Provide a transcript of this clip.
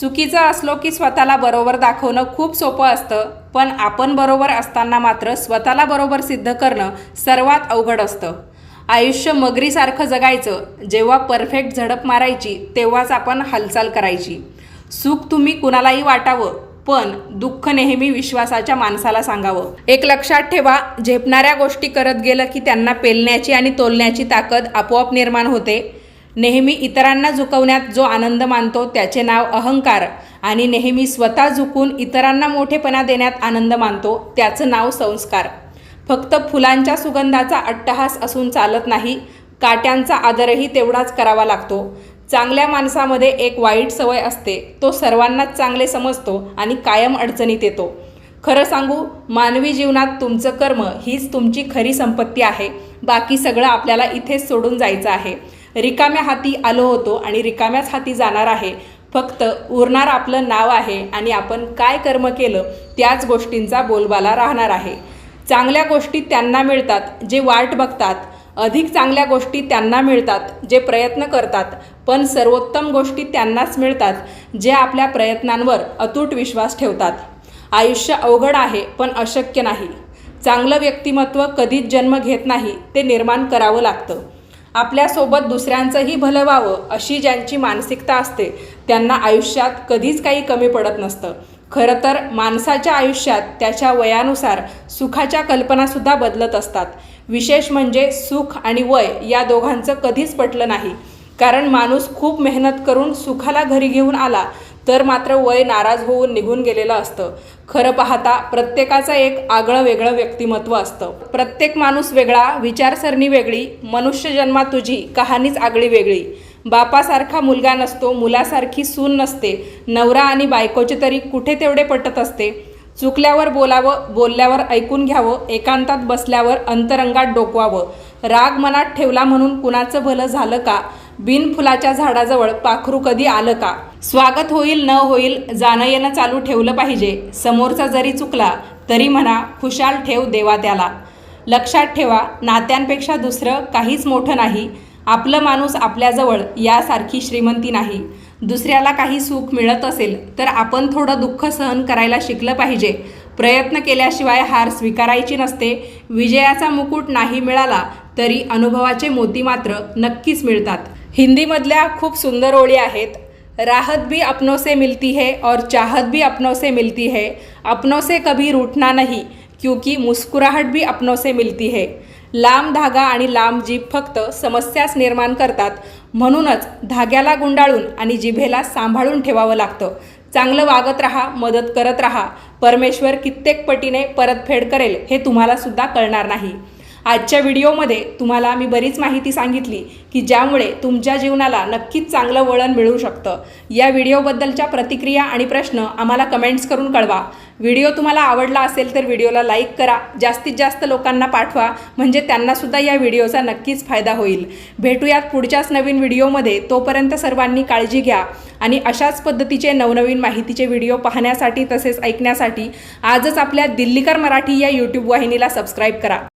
चुकीचं असलो की स्वतःला बरोबर दाखवणं खूप सोपं असतं पण आपण बरोबर असताना मात्र स्वतःला बरोबर सिद्ध करणं सर्वात अवघड असतं. आयुष्य मगरीसारखं जगायचं जेव्हा परफेक्ट झडप मारायची तेव्हाच आपण हालचाल करायची. सुख तुम्ही कुणालाही वाटावं पण दुःख नेहमी विश्वासाच्या माणसाला सांगावं. एक लक्षात ठेवा झेपणाऱ्या गोष्टी करत गेलं की त्यांना पेलण्याची आणि तोलण्याची ताकद आपोआप निर्माण होते. नेहमी इतरांना झुकवण्यात जो आनंद मानतो त्याचे नाव अहंकार. आणि नेहमी स्वतः झुकून इतरांना मोठेपणा देण्यात आनंद मानतो त्याचं नाव संस्कार. फक्त फुलांच्या सुगंधाचा अट्टहास असून चालत नाही काट्यांचा आदरही तेवढाच करावा लागतो. चांगल्या माणसामध्ये एक वाईट सवय असते तो सर्वांनाच चांगले समजतो आणि कायम अडचणीत येतो. खरं सांगू मानवी जीवनात तुमचं कर्म हीच तुमची खरी संपत्ती आहे. बाकी सगळं आपल्याला इथेच सोडून जायचं आहे. रिकाम्या हाती आलो होतो आणि रिकाम्याच हाती जाणार आहे. फक्त उरणार आपलं नाव आहे आणि आपण काय कर्म केलं त्याच गोष्टींचा बोलबाला राहणार आहे. चांगल्या गोष्टी त्यांना मिळतात जे वाट बघतात. अधिक चांगल्या गोष्टी त्यांना मिळतात जे प्रयत्न करतात. पण सर्वोत्तम गोष्टी त्यांनाच मिळतात जे आपल्या प्रयत्नांवर अतूट विश्वास ठेवतात. आयुष्य अवघड आहे पण अशक्य नाही. चांगलं व्यक्तिमत्व कधीच जन्म घेत नाही ते निर्माण करावं लागतं. आपल्यासोबत दुसऱ्यांचंही भलं व्हावं अशी ज्यांची मानसिकता असते त्यांना आयुष्यात कधीच काही कमी पडत नसतं. खरं तर माणसाच्या आयुष्यात त्याच्या वयानुसार सुखाच्या कल्पनासुद्धा बदलत असतात. विशेष म्हणजे सुख आणि वय या दोघांचं कधीच पटलं नाही. कारण माणूस खूप मेहनत करून सुखाला घरी घेऊन आला तर मात्र वय नाराज होऊन निघून गेलेलं असतं. खरं पाहता प्रत्येकाचं एक आगळं वेगळं व्यक्तिमत्व असतं. प्रत्येक माणूस वेगळा विचारसरणी वेगळी मनुष्य जन्मात तुझी कहाणीच आगळी वेगळी. बापासारखा मुलगा नसतो मुलासारखी सून नसते. नवरा आणि बायकोचे तरी कुठे तेवढे पटत असते. चुकल्यावर बोलावं बोलल्यावर ऐकून घ्यावं एकांतात बसल्यावर अंतरंगात डोकवावं. राग मनात ठेवला म्हणून कुणाचं भलं झालं का? बिन फुलाच्या झाडाजवळ पाखरू कधी आलं का? स्वागत होईल न होईल जाणं येणं चालू ठेवलं पाहिजे. समोरचा जरी चुकला तरी म्हणा खुशाल ठेव देवा त्याला. लक्षात ठेवा नात्यांपेक्षा दुसरं काहीच मोठं नाही. आपलं माणूस आपल्याजवळ यासारखी श्रीमंती नाही. दुसऱ्याला काही सुख मिळत असेल तर आपण थोडं दुःख सहन करायला शिकलं पाहिजे. प्रयत्न केल्याशिवाय हार स्वीकारायची नसते. विजयाचा मुकुट नाही मिळाला तरी अनुभवाचे मोती मात्र नक्कीच मिळतात. हिंदीमधल्या खूप सुंदर ओळी आहेत. राहत भी अपनों से मिलती है और चाहत भी अपनों से मिलती है. अपनों से कभी रूठना नहीं क्योंकि मुस्कुराहट भी अपनों से मिलती है. लांब धागा आणि लांब जीभ फक्त समस्याच निर्माण करतात. म्हणूनच धाग्याला गुंडाळून आणि जिभेला सांभाळून ठेवावं लागतं. चांगलं वागत राहा मदत करत राहा. परमेश्वर कित्येक पटीने परतफेड करेल हे तुम्हाला सुद्धा कळणार नाही. आजच्या व्हिडिओमध्ये तुम्हाला मी बरीच माहिती सांगितली की ज्यामुळे तुमच्या जीवनाला नक्कीच चांगलं वळण मिळू शकतं. या व्हिडिओबद्दलच्या प्रतिक्रिया आणि प्रश्न आम्हाला कमेंट्स करून कळवा. व्हिडिओ तुम्हाला आवडला असेल तर व्हिडिओला लाईक करा. जास्तीत जास्त लोकांना पाठवा. म्हणजे त्यांनासुद्धा या व्हिडिओचा नक्कीच फायदा होईल. भेटूयात पुढच्याच नवीन व्हिडिओमध्ये. तोपर्यंत सर्वांनी काळजी घ्या आणि अशाच पद्धतीचे नवनवीन माहितीचे व्हिडिओ पाहण्यासाठी तसेच ऐकण्यासाठी आजच आपल्या दिल्लीकर मराठी या यूट्यूब वाहिनीला सबस्क्राईब करा.